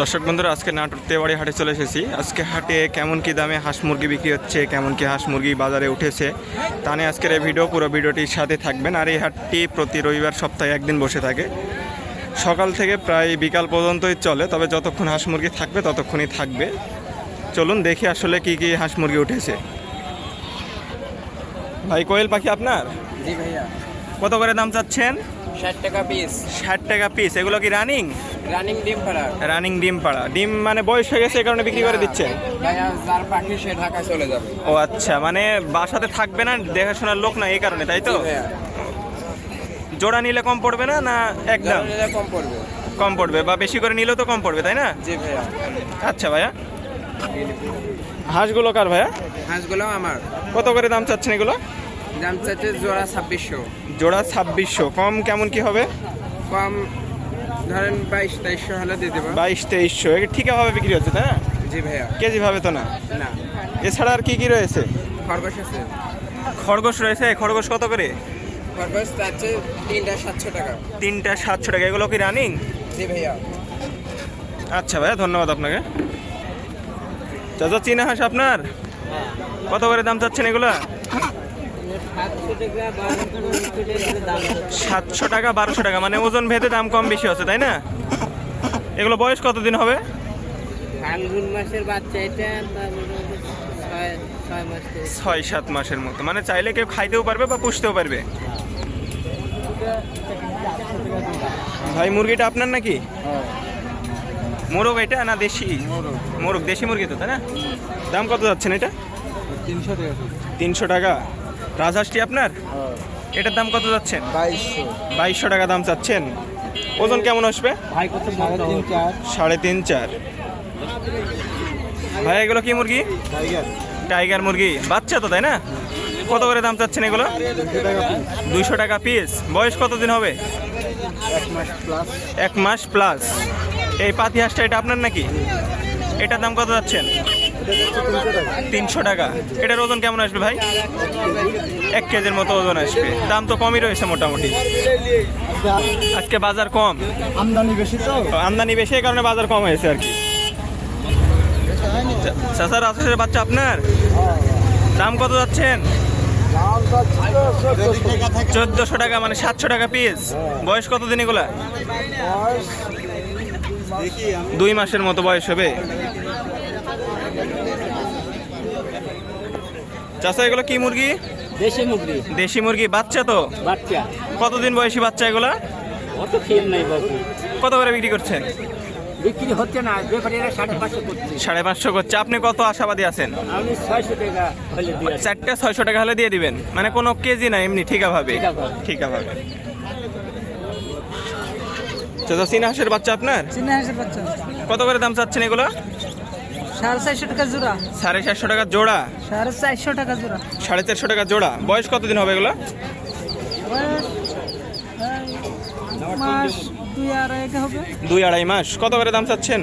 দর্শক বন্ধুরা আজকে নাটোর তেওয়ারি হাটে চলে এসেছি। আজকে হাটে কেমন কি দামে হাঁস মুরগি বিক্রি হচ্ছে কেমন কি হাঁস মুরগি বাজারে উঠেছে তা নিয়ে আজকের এই ভিডিও পুরো ভিডিওটির সাথে থাকবেন। আর এই হাটটি প্রতি রবিবার সপ্তাহে একদিন বসে থাকে। সকাল থেকে প্রায় বিকাল পর্যন্তই চলে তবে যতক্ষণ হাঁস মুরগি থাকবে ততক্ষণই থাকবে। চলুন দেখি আসলে কি কি হাঁস মুরগি উঠেছে। ভাই কোয়েল পাখি আপনার? কত করে দাম চাচ্ছেন? ষাট টাকা পিস ষাট টাকা পিস এগুলো কি রানিং রানিং ডিম পাড়া। রানিং ডিম পাড়া। ডিম মানে বয়স হয়ে গেছে এই কারণে বিক্রি করে দিচ্ছেন যার পাখি সে ঢাকা চলে যাবে। ও আচ্ছা মানে বাসাতে থাকবে না দেখাশোনার লোক না এই কারণে তাই তো? জোড়া নিলে কম পড়বে না না একদম কম পড়বে। কম পড়বে বা বেশি করে নিলেও তো কম পড়বে তাই না? জি ভাইয়া। আচ্ছা ভাইয়া। হাঁসগুলো কার ভাইয়া? হাঁসগুলো আমার। কত করে দাম চাচ্ছেন এগুলো? দাম চাচ্ছে জোড়া ছাব্বিশশো। জোড়া ছাব্বিশশো। কম কেমন কি হবে? কম ধরেন বাইশ তেইশশো হলে দিয়ে দেবো। বাইশ তেইশশো ঠিকভাবে বিক্রি হচ্ছে তাই না? জি ভাইয়া। কেজি ভাবে তো না? না। এছাড়া আর কি কি রয়েছে? খরগোশ আছে। খরগোশ রয়েছে খরগোশ কত করে? খরগোশ চাচ্ছে তিনটা সাতশো টাকা। তিনটা সাতশো টাকা এগুলো কি রানিং? জি ভাইয়া। আচ্ছা ভাইয়া ধন্যবাদ আপনাকে। চাচা চীনা হাঁস আপনার? কত করে দাম চাচ্ছেন এগুলো? সাতশো টাকা বারোশো টাকা। মানে ওজন ভেদে দাম কম বেশি আছে তাই না? এগুলো বয়স কতদিন হবে? ফাল্গুন মাসের বাচ্চা এটা ছয় ছয় মাস থেকে। ছয় সাত মাসের মতো। মানে চাইলে কেউ খাইতেও পারবে বা পুষতেও পারবে। ভাই মুরগিটা আপনার নাকি? মোরগ এটা না দেশি? মোরগ। দেশি মুরগি তো তাই না? দাম কত যাচ্ছেন এটা? তিনশো টাকা। তিনশো টাকা। রাজহাঁসটি আপনার? এটার দাম কত যাচ্ছেন? বাইশশো। বাইশশো টাকা দাম চাচ্ছেন। ওজন কেমন আসবে? সাড়ে তিন চার। ভাই এগুলো কি মুরগি? টাইগার। টাইগার মুরগি। বাচ্চা তো তাই না? কত করে দাম চাচ্ছেন এগুলো? দুশো টাকা পিস দুইশো টাকা পিস বয়স কতদিন হবে? এক মাস প্লাস এক মাস প্লাস এই পাতি হাঁসটা এটা আপনার নাকি? এটার দাম কত যাচ্ছেন? তিনশো টাকা। এটার ওজন কেমন আসবে ভাই? এক কেজির মতো ওজন আসবে। দাম তো কমই রয়েছে মোটামুটি। আজকে বাজার কম। আমদানি বেশি তো। আমদানি বেশি এই কারণে বাজার কম হয়েছে আর কি। চাচার আশের বাচ্চা আপনার? দাম কত যাচ্ছেন? চোদ্দশো টাকা মানে সাতশো টাকা পিস বয়স কত দিন এগুলা? দুই মাসের মতো বয়স হবে। চাচা এগুলো কি মুরগি? দেশি মুগরি দেশি মুরগি বাচ্চা তো? বাচ্চা। কতদিন বয়সী বাচ্চা এগুলা? অত খেয়ে নাই বাবু। কত করে বিক্রি করছেন? বিক্রি হচ্ছে না ব্যাপারীরা সাড়ে পাঁচশো করছে। সাড়ে পাঁচশো করছে। আপনি কত আশাবাদী আছেন? আমি ছয়শো টাকা হলে দিয়ে চারটে ছয়শো টাকা হলে দিয়ে দিবেন। মানে কোনো কেজি না এমনি ঠিকাভাবে ঠিকাভাবে। চাচা চীনা হাঁসের বাচ্চা আপনার? চীনা হাঁসের বাচ্চা। কত করে দাম চাচ্ছেন এগুলো? সাড়ে চারশো টাকা জোড়া। সাড়ে চারশো টাকা জোড়া? সাড়ে চারশো টাকা জোড়া। সাড়ে চারশো টাকা জোড়া। বয়স কতদিন হবে এগুলো? দুই আড়াই মাস। কত করে দাম চাচ্ছেন?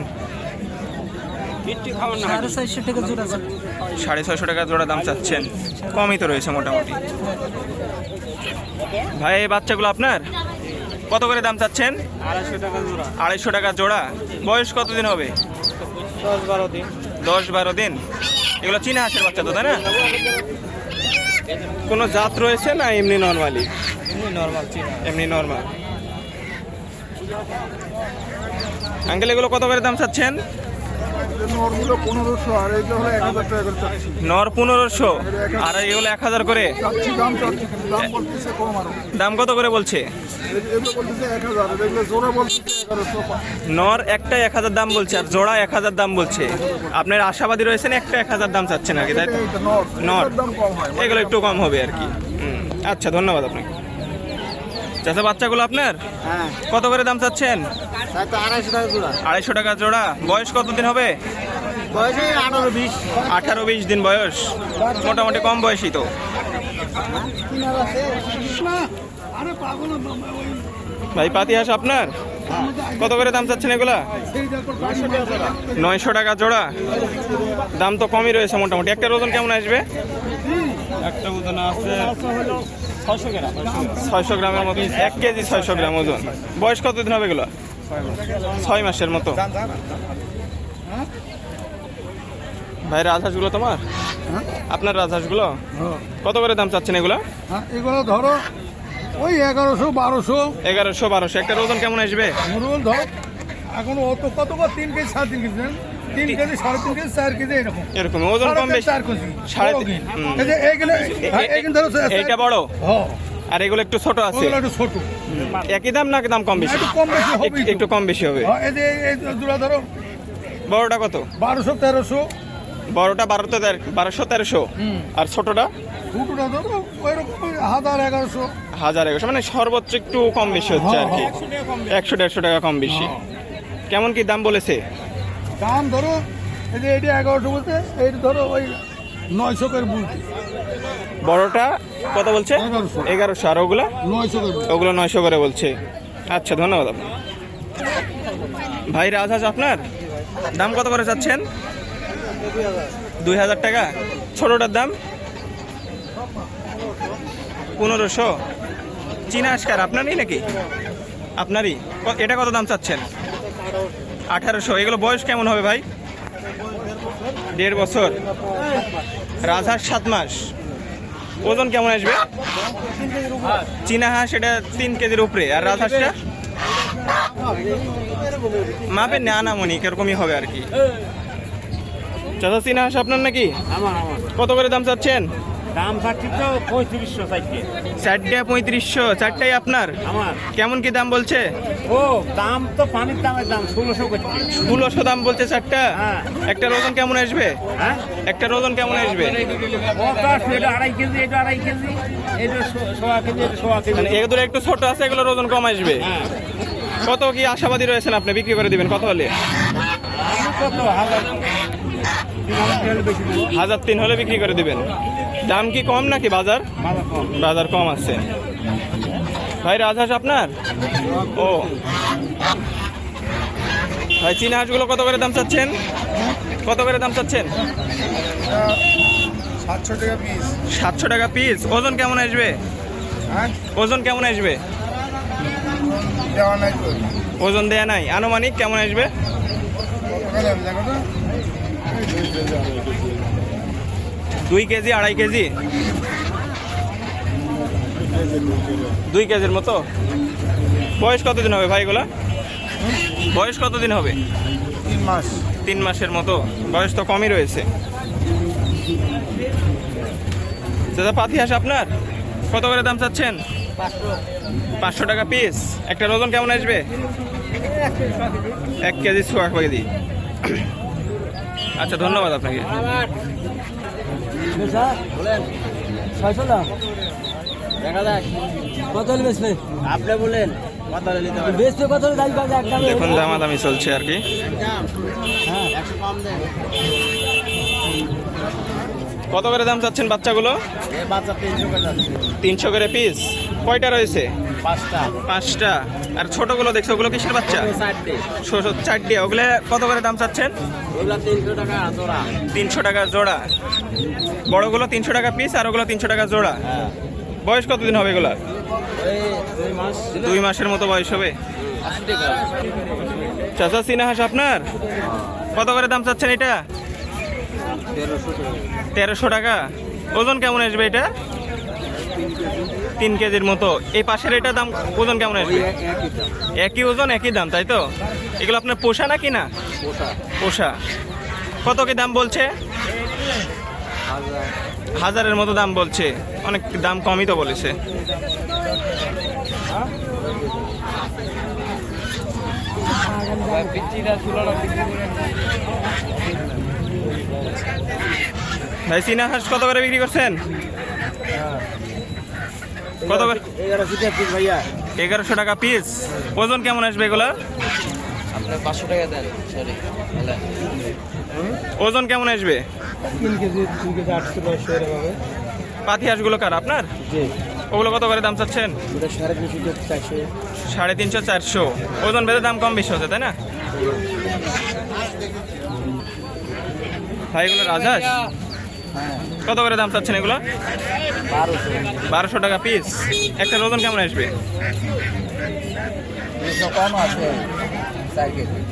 সাড়ে ছয়শো টাকা জোড়া দাম চাচ্ছেন। কমই তো রয়েছে মোটামুটি। ভাই এই বাচ্চাগুলো আপনার? কত করে দাম চাচ্ছেন? আড়াইশো টাকা জোড়া। আড়াইশো টাকা জোড়া। বয়স কতদিন হবে? দশ বারো দিন। দশ বারো দিন। এগুলো চীনা হাঁসের বাচ্চা তো তাই না? কোনো জাত রয়েছে না এমনি নর্মালি এমনি নর্মাল আঙ্কেল এগুলো কত করে দাম চাচ্ছেন? নরগুলো পনেরোশো আর এইটা হলো এক হাজার টাকা করে চাচ্ছি। নর পনেরোশো আর এগুলো এক হাজার করে? চাচ্ছি দাম চাচ্ছি কিন্তু দাম বলতেছে কম আরও। দাম কত করে বলছে? এগুলো বলতেছে এক হাজার এগুলো জোরে বলতেছে এগারোশো নর একটা এক হাজার দাম বলছে আর জোড়া এক হাজার দাম বলছে। আপনার আশাবাদী রয়েছেন একটা এক হাজার দাম চাচ্ছেন আর কি তাই নর নর। দাম কম হয়। এগুলো একটু কম হবে আর কি। হুম, আচ্ছা ধন্যবাদ আপনাকে। চাচা বাচ্চাগুলো আপনার? হ্যাঁ। কত করে দাম চাচ্ছেন? আড়াইশো টাকা জোড়া। আড়াইশো টাকা জোড়া। বয়স কতদিন হবে? বয়সে আঠারো বিশ। আঠারো বিশ দিন বয়স। মোটামুটি কম বয়সী তো। ভাই পাতি হাঁস আপনার? কত করে দাম চাচ্ছেন এগুলা? নয়শো টাকা জোড়া। দাম তো কমই রয়েছে মোটামুটি। একটা ওজন কেমন আসবে? একটা ওজন আছে ছয়শো গ্রাম। ছয়শো গ্রামের মতো। এক কেজি ছয়শো গ্রাম ওজন। বয়স কতদিন হবে এগুলো? ছয় মাসের মতো। ভাই রাজহাঁসগুলো তোমার? আপনার রাজহাঁসগুলো কত করে দাম চাচ্ছেন এগুলো? এগুলো ধরো ওই এগারোশো বারোশো। এগারোশো বারোশো। একটা ওজন কেমন আসবে? মুরুল ধর এখন অত কত কত তিন কেজি সাড়ে তিন কেজি তিন কেজি সাড়ে তিন কেজি চার কেজি এরকম। এরকম ওজন কম বেশি। সাড়ে তিন, এইগুলো এইগুলো ধরো এইটা বড়? হ্যাঁ, আর এগুলো একটু ছোট আছে। একটু ছোট। একই দাম না দাম কম বেশি? একটু কম বেশি হবে একটু- কম বেশি হবে। হ্যাঁ, এই যে এই ধরো। বড়টা কত? বারোশো তেরোশো। বড়টা বারোতে বারোশো তেরোশো। আর ছোটটা? ধরো হাজার এগারোশো। হাজার এগারোশো। মানে সর্বোচ্চ একটু কম বেশি হচ্ছে আর কি। একশো দেড়শো টাকা কম বেশি। কেমন কি দাম বলেছে? দাম ধরো এই যে এটি এগারোশো বলতে এইটা ধরো ওই নয়শো করে বলতে বড়টা কত বলছে? এগারোশো। আর ওগুলো। ওগুলো নয়শো করে বলছে। আচ্ছা ধন্যবাদ আপনার ভাই রাজহাঁস আপনার? দাম কত করে চাচ্ছেন? দুই হাজার টাকা? ছোটোটার দাম? পনেরোশো। চীনা আজকার আপনারই নাকি? আপনারই? এটা কত দাম চাচ্ছেন? আঠারোশো। এগুলো বয়স কেমন হবে ভাই? দেড় বছর। রাজহাঁস সাত মাস। ওজন কেমন আসবে? চীনা হাঁস এটা তিন কেজির উপরে আর রাজ হাঁসটা মাপে না না মনি এরকমই হবে আর কি। চাচা চীনা হাঁস আপনার নাকি? কত করে দাম চাচ্ছেন? দাম তো পঁয়ত্রিশশো চারটে পঁয়ত্রিশশো চারটাই আপনার? আমার। কেমন কি দাম বলছে? ও দাম তো পানির দামের দাম ষোলোশো করছে ষোলোশো দাম বলছে চারটা? হ্যাঁ। একটা ওজন কেমন আসবে? হ্যাঁ? একটা ওজন কেমন আসবে? এটা আড়াই কেজি এটা আড়াই কেজি এটা সোয়া কেজি এটা সোয়া কেজি। মানে এগুলো একটু ছোট আছে এগুলোর ওজন কম আসবে। হ্যাঁ। কত কি আশাবাদী রয়েছেন আপনি? বিক্রি করে দিবেন কত হলে? কত হাজার। হাজার তিন হলে বিক্রি করে দিবেন। দাম কি কম নাকি বাজার? বাজার কম আছে। ভাই রাজহাঁস আপনার? ও। ভাই চীনা হাঁসগুলো কত করে দাম চাচ্ছেন? কত করে দাম চাচ্ছেন? সাতশো টাকা পিস সাতশো টাকা পিস ওজন কেমন আসবে? হ্যাঁ? ওজন কেমন আসবে? ওজন দেয়া নাই। আনুমানিক কেমন আসবে? দুই কেজি আড়াই কেজি? দুই কেজির মতো? বয়স কতদিন হবে ভাই এগুলা বয়স কতদিন হবে? তিন মাস। তিন মাসের মতো। বয়স তো কমই রয়েছে। দাদা পাতি হাঁস আপনার? কত করে দাম চাচ্ছেন? পাঁচশো টাকা পিস একটা ওজন কেমন আসবে? এক কেজি ছোয়া কেজি। আচ্ছা ধন্যবাদ আপনাকে। ছয়শো কত হলে আপনি বলেন কত দাবি পাবে একটা দেখুন দামাদামি চলছে আর কি। হ্যাঁ। একশো কম দেন। কত করে দাম চাচ্ছেন বাচ্চাগুলো? তিনশো করে পিস কয়টা রয়েছে? পাঁচটা। আর ছোটগুলো দেখছ ওগুলো কিসের বাচ্চা? চারটে। ওগুলো কত করে দাম চাচ্ছেন? তিনশো টাকা জোড়া। বড়গুলো তিনশো টাকা পিস আর ওগুলো তিনশো টাকা জোড়া। হ্যাঁ। বয়স কতদিন হবে এগুলা ওই দুই মাসের মতো বয়স হবে। চাচা চীনা আপনার? কত করে দাম চাচ্ছেন এটা? তেরোশো টাকা। ওজন কেমন আসবে এটা? তিন কেজির মতো। এই পাশের এটা দাম ওজন কেমন আসবে? একই ওজন একই দাম তাই তো? এগুলো আপনার পোষা নাকি না? পোষা। পোষা। কত কি দাম বলছে? হাজারের মতো দাম বলছে। অনেক দাম কমই তো বলেছে। ভাই, চীনা হাঁস কত করে বিক্রি করছেন? কত করে? এগারোশো টাকা পিস ওজন কেমন আসবে এগুলো? ওজন কেমন আসবে? তিন পাতি হাঁসগুলো কার? আপনার? ওগুলো কত করে দাম চাচ্ছেন? সাড়ে তিনশো, চারশো। ওজন বেঁধে দাম কম বেশি হচ্ছে, তাই না? ভাই, এগুলো রাজহাঁস? কত করে দাম চাচ্ছেন এগুলো? বারোশো টাকা পিস একটা ওজন কেমন আসবে?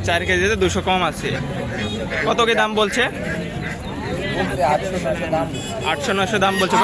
চার কেজি। কেজিতে দুশো কম আছে। কত কি দাম বলছে? আটশো নশো দাম বলছে।